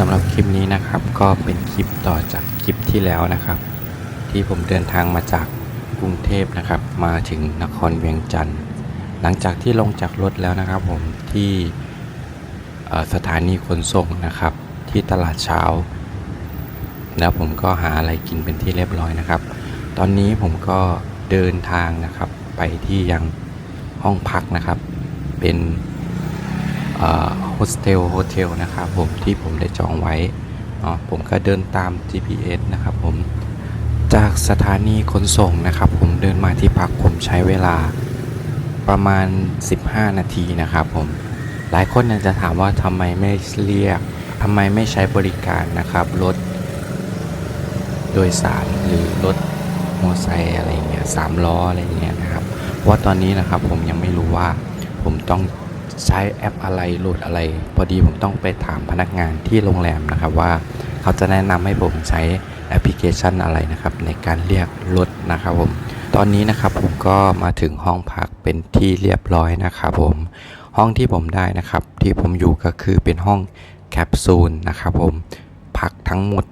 สำหรับคลิปนี้นะครับก็เป็นคลิปต่อจากคลิปที่แล้วนะครับ ที่ผมเดินทางมาจากกรุงเทพนะครับ มาถึงนครเวียงจันทร์หลังจากที่ลงจากรถแล้วนะครับ ผมที่สถานีขนส่งนะครับ ที่ตลาดเช้า แล้วผมก็หาอะไรกินเป็นที่เรียบร้อยนะครับ ตอนนี้ผมก็เดินทางนะครับไปที่ยังห้องพักนะครับ เป็น โฮสเทลโฮเทลนะครับผมที่ผมได้จองไว้ผมก็เดินตาม GPS นะครับผมจากสถานีขนส่งนะครับ ผมเดินมาที่พักผมใช้เวลาประมาณ 15 นาทีนะครับผมหลายคนยังจะถามว่าทำไมไม่เรียกทำไมไม่ใช้บริการนะครับรถโดยสารหรือรถมอเตอร์ไซค์อะไรเงี้ยสามล้ออะไรเงี้ยนะครับเพราะว่าตอนนี้นะครับผมยังไม่รู้ว่าผมต้อง ใช้แอปอะไรโหลดอะไร พอดีผมต้องไปถามพนักงานที่โรงแรมนะครับว่า เขาจะแนะนำให้ผมใช้แอปพลิเคชันอะไรนะครับ ในการเรียกรถนะครับผม ตอนนี้นะครับผมก็มาถึงห้องพักเป็นที่เรียบร้อยนะครับผมห้องที่ผมได้นะครับ ที่ผมอยู่ก็คือเป็นห้องแคปซูลนะครับผมพักทั้งหมด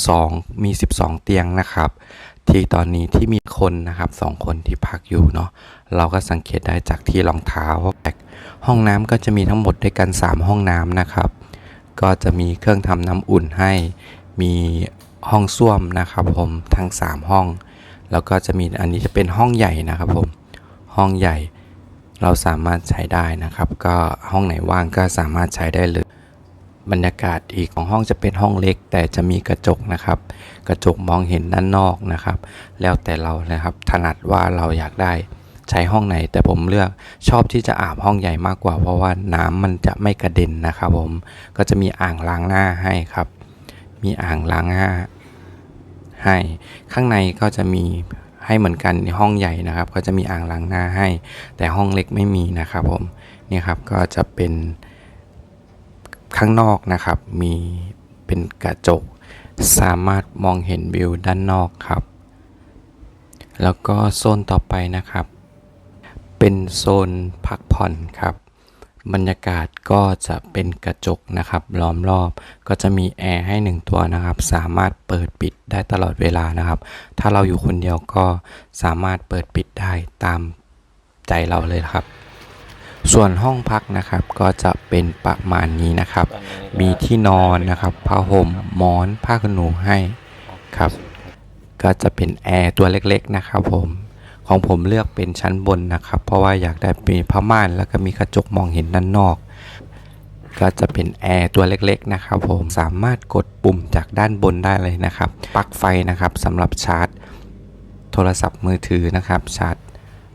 12 มี 12 เตียงนะครับ ที่ตอนนี้ที่มีคนนะครับสองคนที่พักอยู่เนาะเราก็สังเกตได้จากที่รองเท้าห้องน้ำก็จะมีทั้งหมดด้วยกัน 3 ห้องน้ำนะครับ ก็จะมีเครื่องทำน้ำอุ่นให้มีห้องส้วมนะครับผมทั้ง 3 ห้อง แล้วก็จะมีอันนี้จะเป็นห้องใหญ่นะครับผมห้องใหญ่เราสามารถใช้ได้นะครับ ก็ห้องไหนว่างก็สามารถใช้ได้เลย บรรยากาศอีกของห้องจะเป็นห้องเล็ก แต่จะมีกระจกนะครับ กระจกมองเห็นด้านนอกนะครับ แล้วแต่เรานะครับถนัดว่าเราอยากได้ใช้ห้องไหน แต่ผมเลือกชอบที่จะอาบห้องใหญ่มากกว่า เพราะว่าน้ำมันจะไม่กระเด็นนะครับผมก็จะมีอ่างล้างหน้าให้ครับ มีอ่างล้างหน้าให้ ข้างในก็จะมีให้เหมือนกันในห้องใหญ่นะครับ ก็จะมีอ่างล้างหน้าให้ แต่ห้องเล็กไม่มีนะครับผมนี่ครับก็จะเป็น ข้างนอกนะครับ มีเป็นกระจก สามารถมองเห็นวิวด้านนอกครับ แล้วก็โซนต่อไปนะครับ เป็นโซนพักผ่อนครับ บรรยากาศก็จะเป็นกระจกนะครับ ล้อมรอบ ก็จะมีแอร์ให้หนึ่งตัวนะครับ สามารถเปิดปิดได้ตลอดเวลานะครับ ถ้าเราอยู่คนเดียวก็สามารถเปิดปิดได้ตามใจเราเลยครับ ส่วนห้องพักนะครับก็จะเป็นประมาณนี้นะครับ มีที่นอนนะครับผ้าห่มหมอนผ้าขนหนูให้ครับ ก็จะเป็นแอร์ตัวเล็กๆนะครับผมของผมเลือกเป็นชั้นบนนะครับ เพราะว่าอยากได้มีผ้าม่านแล้วก็มีกระจกมองเห็นด้านนอก ก็จะเป็นแอร์ตัวเล็กๆนะครับผมสามารถกดปุ่มจากด้านบนได้เลยนะครับปลั๊กไฟนะครับสำหรับชาร์จ โทรศัพท์มือถือนะครับชาร์จ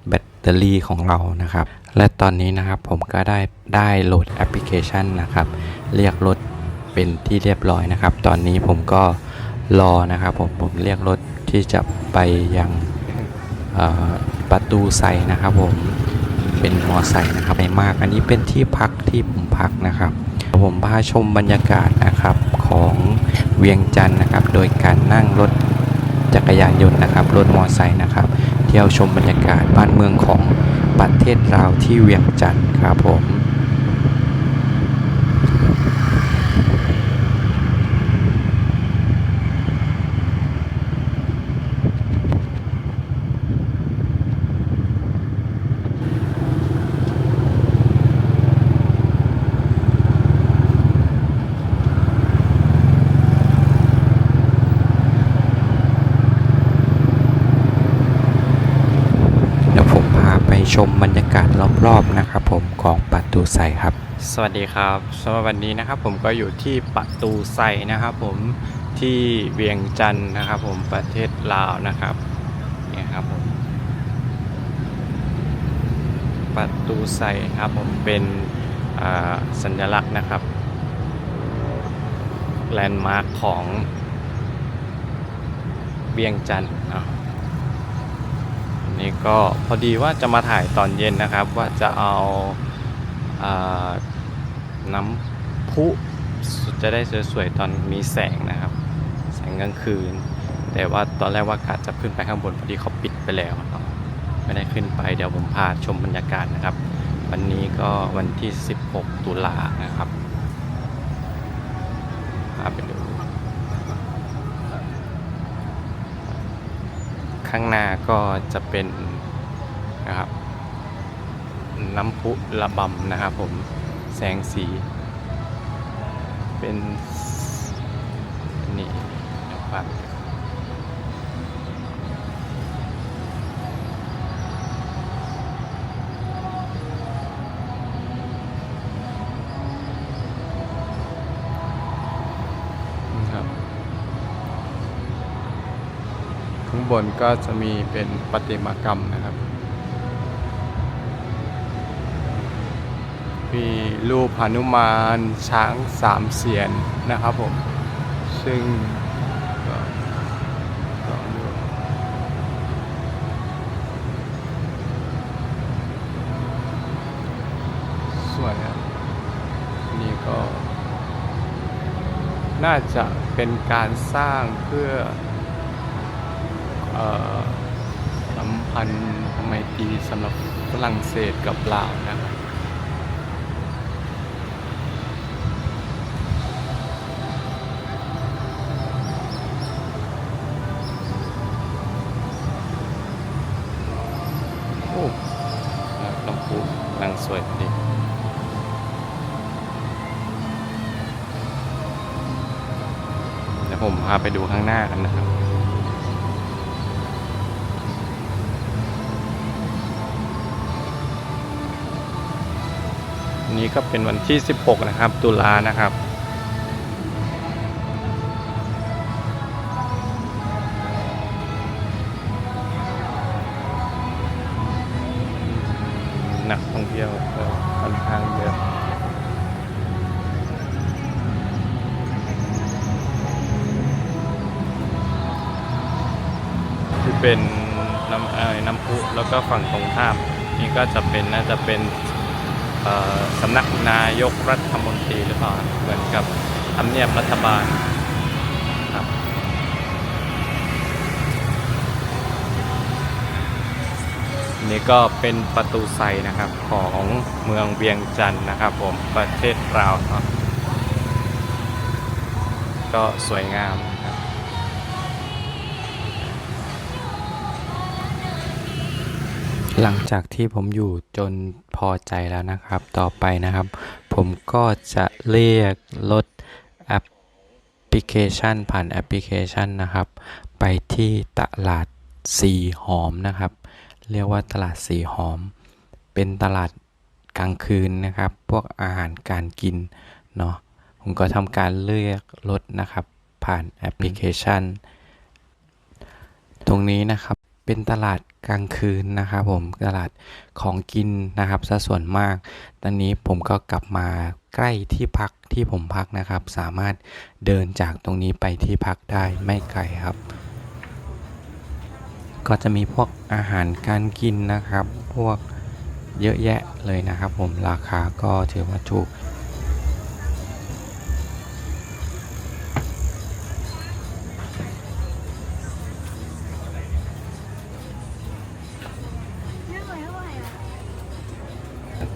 แบตเตอรี่ของเรานะครับ และตอนนี้นะครับผมก็ได้ได้โหลดแอปพลิเคชันนะครับ เรียกรถเป็นที่เรียบร้อยนะครับ ตอนนี้ผมก็รอนะครับผมผมเรียกรถที่จะไปยังประตูใส่นะครับผมเป็นมอไซค์นะครับไม่มาก อันนี้เป็นที่พักที่ผมพักนะครับ ผมพาชมบรรยากาศนะครับของเวียงจันทร์นะครับ โดยการนั่งรถจักรยานยนต์นะครับรถมอไซค์นะครับ เที่ยวชมบรรยากาศบ้านเมืองของ ประเทศลาวที่เวียงจันทร์ครับผม เดี๋ยวผมพาไปชมบรรยากาศรอบๆนะครับผมของ ประตูใสครับ สวัสดีครับสำหรับวันนี้นะครับผมก็อยู่ที่ประตูใสนะครับผมที่เวียงจันทร์นะครับ ผมประเทศลาวนะครับนี่ครับผมประตูใสครับผมเป็นสัญลักษณ์นะครับแลนด์มาร์คของเวียงจันทร์นะนี่ก็พอดีว่าจะมาถ่ายตอนเย็นนะครับ ว่าจะเอา น้ำพุจะได้สวยๆตอนมีแสงนะครับ แสงกลางคืน แต่ว่าตอนแรกว่ากาจะขึ้นไปข้างบนพอดีเขาปิดไปแล้วไม่ได้ขึ้นไปเดี๋ยวผมพาชมบรรยากาศนะครับ วันนี้ก็วันที่ 16 ตุลานะครับพาไปดูข้างหน้าก็จะเป็นนะครับ น้ำพุระบำนะครับผมแสงสี เป็นนี่นะครับข้างบนก็จะมีเป็นประติมากรรมนะครับ มีรูปหนุมานช้างสามเสียนนะครับผม ซึ่งสวยนะนี่ก็ น่าจะเป็นการสร้างเพื่อเอ่อสัมพันธ์ไมตรีสำหรับฝรั่งเศสกับลาวนะครับ ผมพาไปดูข้างหน้ากันนะครับ นี่ก็เป็นวันที่ 16 นะครับ ตุลานะครับ ก็จะเป็นน่าจะเป็นสำนักนายกรัฐมนตรีหรือเปล่าเหมือนกับทำเนียบรัฐบาลครับนี่ก็เป็นประตูไซนะครับของเมืองเวียงจันทร์นะครับผมประเทศลาวครับก็สวยงาม หลังจากที่ผมอยู่จนพอใจแล้วนะครับ ต่อไปนะครับ ผมก็จะเรียกรถแอปพลิเคชัน ผ่านแอปพลิเคชันนะครับ ไปที่ตลาดสีหอมนะครับ เรียกว่าตลาดสีหอม เป็นตลาดกลางคืนนะครับ พวกอาหารการกินเนาะผมก็ทำการเลือกรถนะครับ ผ่านแอปพลิเคชัน ตรงนี้นะครับเป็นตลาด กลางคืนนะครับผมตลาดของกินนะครับซะส่วนมาก ตอนนี้ผมก็กลับมาใกล้ที่พักที่ผมพักนะครับ สามารถเดินจากตรงนี้ไปที่พักได้ไม่ไกลครับ ก็จะมีพวกอาหารการกินนะครับ พวกเยอะแยะเลยนะครับ ผมราคาก็ถือว่าถูก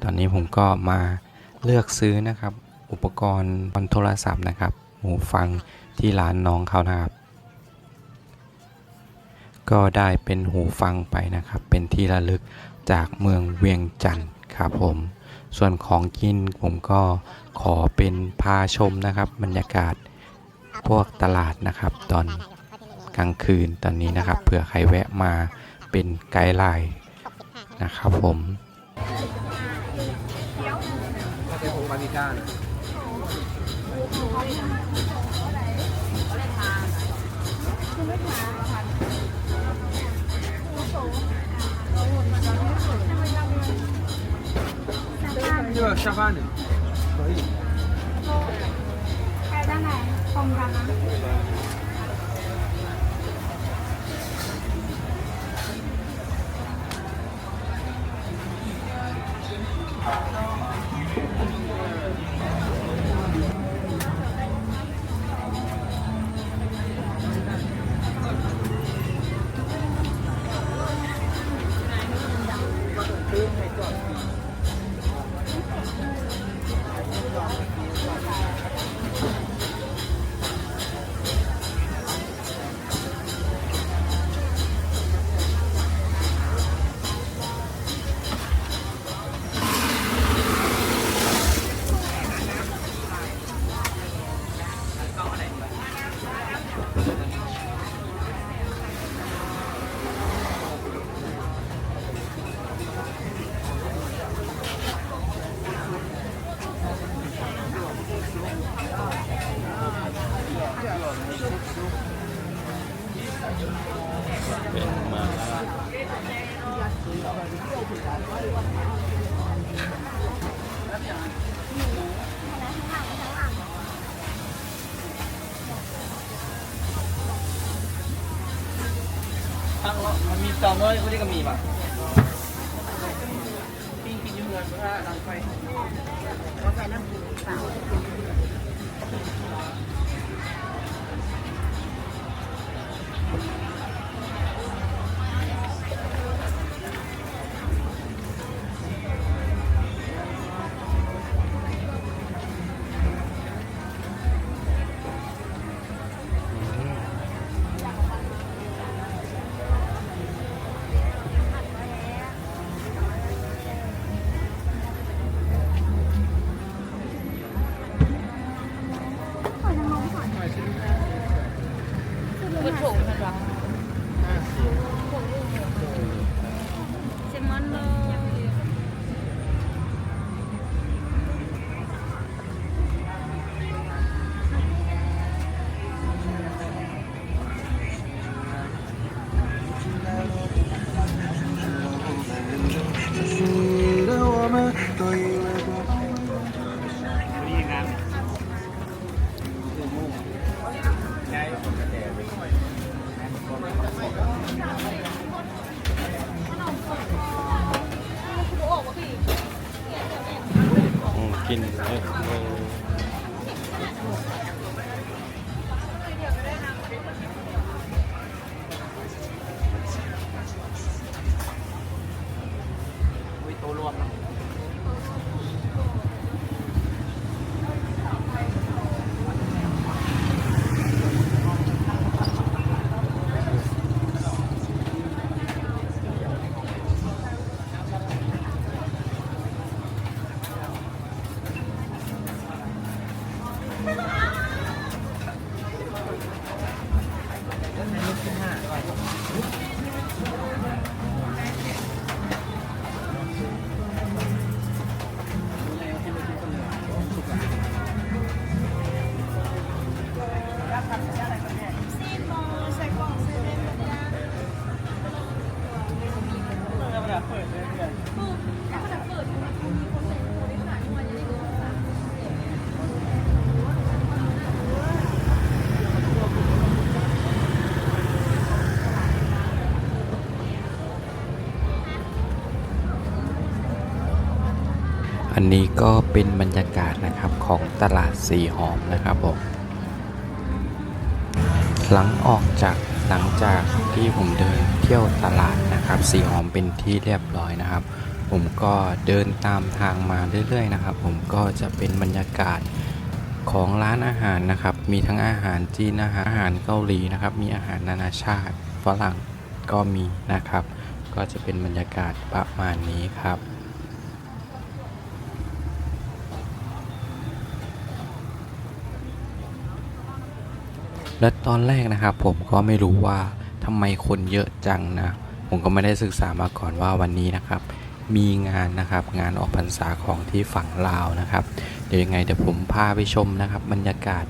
อนนี้ผมก็มาเลือกซื้อนะครับ อุปกรณ์บนโทรศัพท์นะครับหูฟังที่ร้านน้องเขานะครับ ก็ได้เป็นหูฟังไปนะครับ เป็นที่ระลึกจากเมืองเวียงจันทร์ครับผม ส่วนของกินผมก็ขอเป็นพาชมนะครับบรรยากาศพวกตลาดนะครับ ตอนกลางคืนตอนนี้นะครับเผื่อใครแวะมาเป็นไกด์ไลน์นะครับผม เป็นผงบานิก้านะ 这个下饭的可以。开单来红干吗？ ตั้งแล้วมันมีจอมน้อยคนนี้ก็มีป่ะปิ้งกินอยืมเงินเพราะว่าดังไฟเขานน้ำปูเปล่า กระโอันนี้ก็เป็นบรรยากาศนะครับของตลาดสีหอมนะครับผมหลังออกจากหลังจากที่ผมเดินเที่ยวตลาดนะครับสีหอมเป็นที่เรียบร้อยนะครับ ผมก็เดินตามทางมาเรื่อยๆนะครับ ผมก็จะเป็นบรรยากาศของร้านอาหารนะครับ มีทั้งอาหารจีนอาหารอาหารเกาหลีนะครับ มีอาหารนานาชาติฝรั่งก็มีนะครับ ก็จะเป็นบรรยากาศประมาณนี้ครับ และตอนแรกนะครับผมก็ไม่รู้ว่าทำไมคนเยอะจังนะ ผมก็ไม่ได้ศึกษามาก่อนว่าวันนี้นะครับ มีงานนะครับงานออกพรรษาของที่ฝั่งลาวนะครับ เดี๋ยวยังไงเดี๋ยวผมพาไปชมนะครับ บรรยากาศ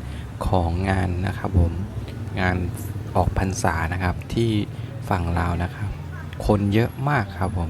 ของงานนะครับผมงานออกพรรษานะครับที่ฝั่งลาวนะครับ คนเยอะมากครับผม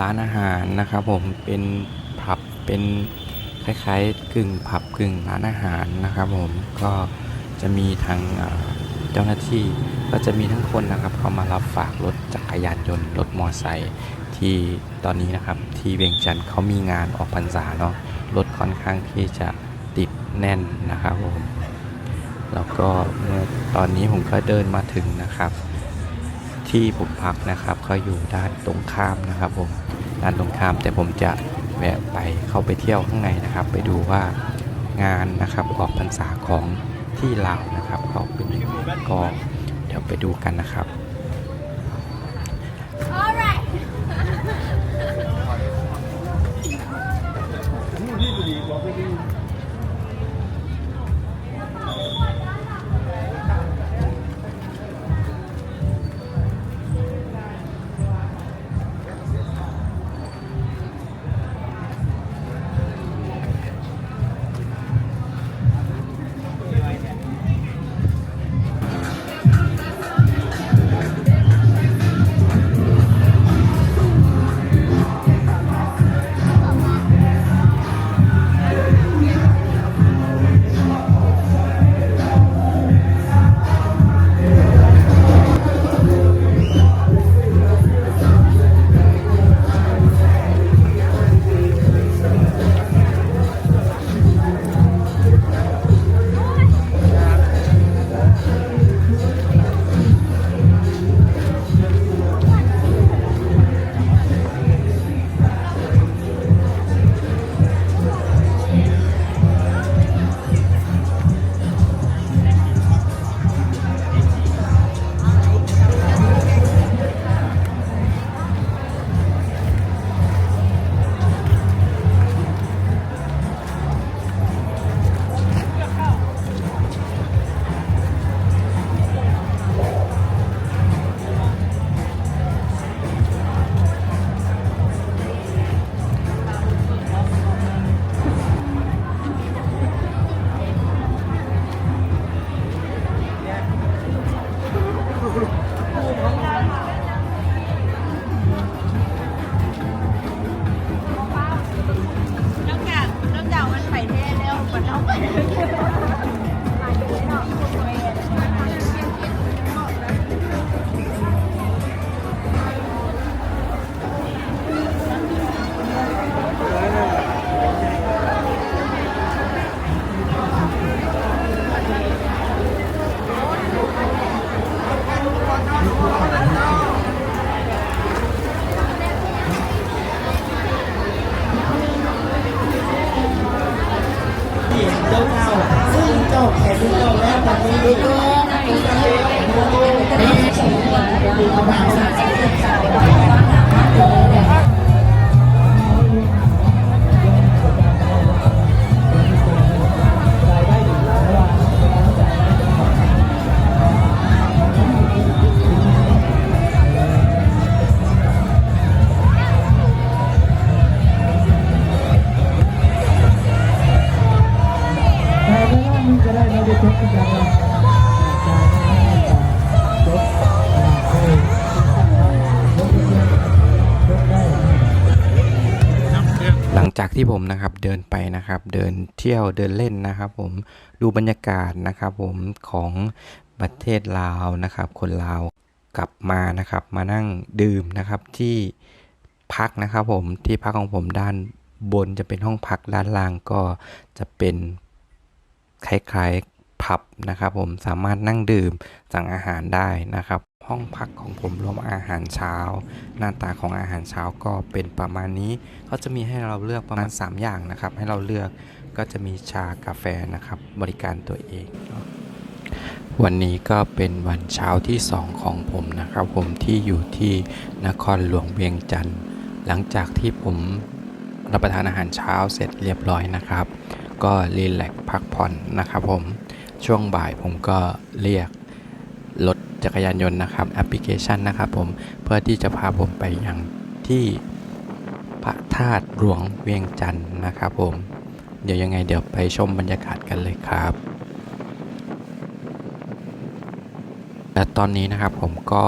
ร้านอาหารนะครับผมเป็นผับเป็นคล้ายๆกึ่งผับกึ่งร้านอาหารนะครับผมก็จะมีทางเอ่อเจ้าหน้าที่ก็จะมีทั้งคนนะครับเข้ามารับฝากรถจักรยานยนต์รถมอไซค์ที่ตอนนี้นะครับที่เวียงจันทร์เขามีงานออกพรรษาเนาะรถค่อนข้างที่จะติดแน่นนะครับผมแล้วก็เมื่อตอนนี้ผมก็เดินมาถึงนะครับ ที่ผมพักนะครับก็อยู่ด้านตรงข้ามนะครับผมด้านตรงข้ามแต่ผมจะแวะไปเข้าไปเที่ยวข้างในนะครับ ไปดูว่างานนะครับออกพรรษาของที่ลาวนะครับเขาเป็นยังไงก็เดี๋ยวไปดูกันนะครับ ซึ่งจบแต่ซึ่งจบแล้วตอนนี้ก็แต่ จากที่ผมนะครับเดินไปนะครับ เดินเที่ยวเดินเล่นนะครับ ผมดูบรรยากาศนะครับ ผมของประเทศลาวนะครับ คนลาวกลับมานะครับ มานั่งดื่มนะครับที่พักนะครับ ผมที่พักของผมด้านบนจะเป็นห้องพักด้านล่างก็จะเป็นคล้ายๆ ผับนะครับผมสามารถนั่งดื่มสั่งอาหารได้นะครับ ห้องพักของผมรวมอาหารเช้า หน้าตาของอาหารเช้าก็เป็นประมาณนี้ก็จะมีให้เราเลือกประมาณ 3 อย่างนะครับ ให้เราเลือกก็จะมีชากาแฟนะครับบริการตัวเองวันนี้ก็เป็นวันเช้าที่ 2 ของผมนะครับ ผมที่อยู่ที่นครหลวงเวียงจันทร์หลังจากที่ผมรับประทานอาหารเช้าเสร็จเรียบร้อยนะครับ ก็รีแลกพักผ่อนนะครับผม ช่วงบ่ายผมก็เรียกรถจักรยานยนต์นะครับแอปพลิเคชันนะครับผมเพื่อที่จะพาผมไปยังที่พระธาตุหลวงเวียงจันทร์นะครับผมเดี๋ยวยังไงเดี๋ยวไปชมบรรยากาศกันเลยครับและตอนนี้นะครับผมก็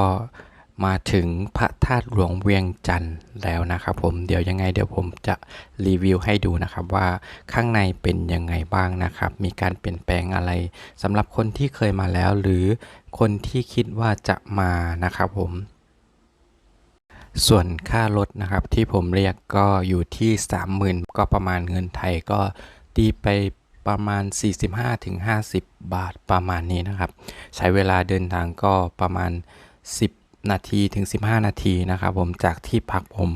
มาถึงพระธาตุหลวงเวียงจันทร์แล้วนะครับผมเดี๋ยวยังไงเดี๋ยวผมจะรีวิวให้ดูนะครับว่าข้างในเป็นยังไงบ้างนะครับ มีการเปลี่ยนแปลงอะไรสำหรับคนที่เคยมาแล้ว หรือคนที่คิดว่าจะมานะครับผม ส่วนค่ารถนะครับที่ผมเรียกก็อยู่ที่ 30,000 ก็ประมาณเงินไทยก็ตีไปประมาณ 45-50 บาทประมาณนี้นะครับ ใช้เวลาเดินทางก็ประมาณ 10 นาทีถึง 15 นาทีนะครับผมจากที่พักผม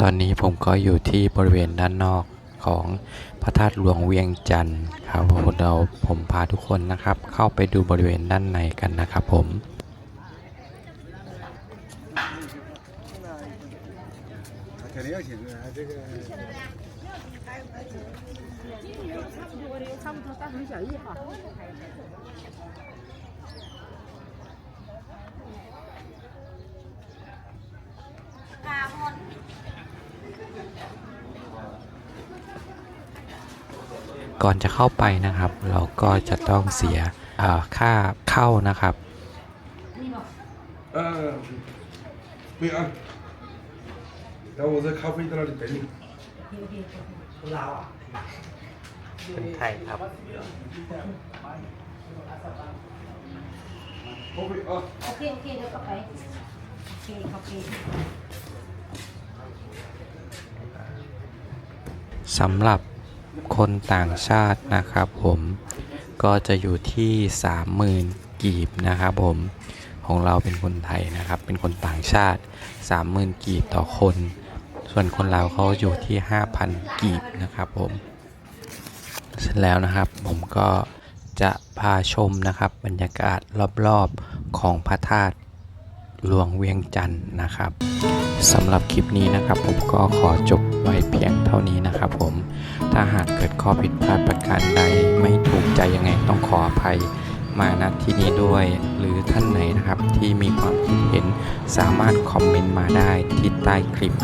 ตอนนี้ผมก็อยู่ที่บริเวณด้านนอกของพระธาตุหลวงเวียงจันทร์ครับผมเราผมพาทุกคนนะครับ เข้าไปดูบริเวณด้านในกันนะครับผมแค่นี้ก็เห็น 差不多大同小异哈。 ก่อนจะเข้าไปนะครับ เราก็จะต้องเสียอ่าค่าเข้านะครับ 呃，不要按。然后我在咖啡在那里等你。 เป็นไทยครับโอเคโอเคเดี๋ยวก็ไปโอเคโอเคสำหรับคนต่างชาตินะครับผมก็จะอยู่ที่ 30,000 กีบนะครับผมของเราเป็นคนไทยนะครับ เป็นคนต่างชาติ 30,000 กีบต่อคน ส่วนคนลาวเขาอยู่ที่ 5,000 กีบนะครับผม เสร็จแล้วนะครับ ผมก็จะพาชมนะครับ บรรยากาศรอบๆของพระธาตุหลวงเวียงจันทร์นะครับสำหรับคลิปนี้นะครับ ผมก็ขอจบไว้เพียงเท่านี้นะครับ ผมถ้าหากเกิดข้อผิดพลาดประการใดไม่ถูกใจยังไงต้องขออภัยมาณที่นี้ด้วย หรือท่านไหนนะครับที่มีความคิดเห็นสามารถคอมเมนต์มาได้ที่ใต้คลิป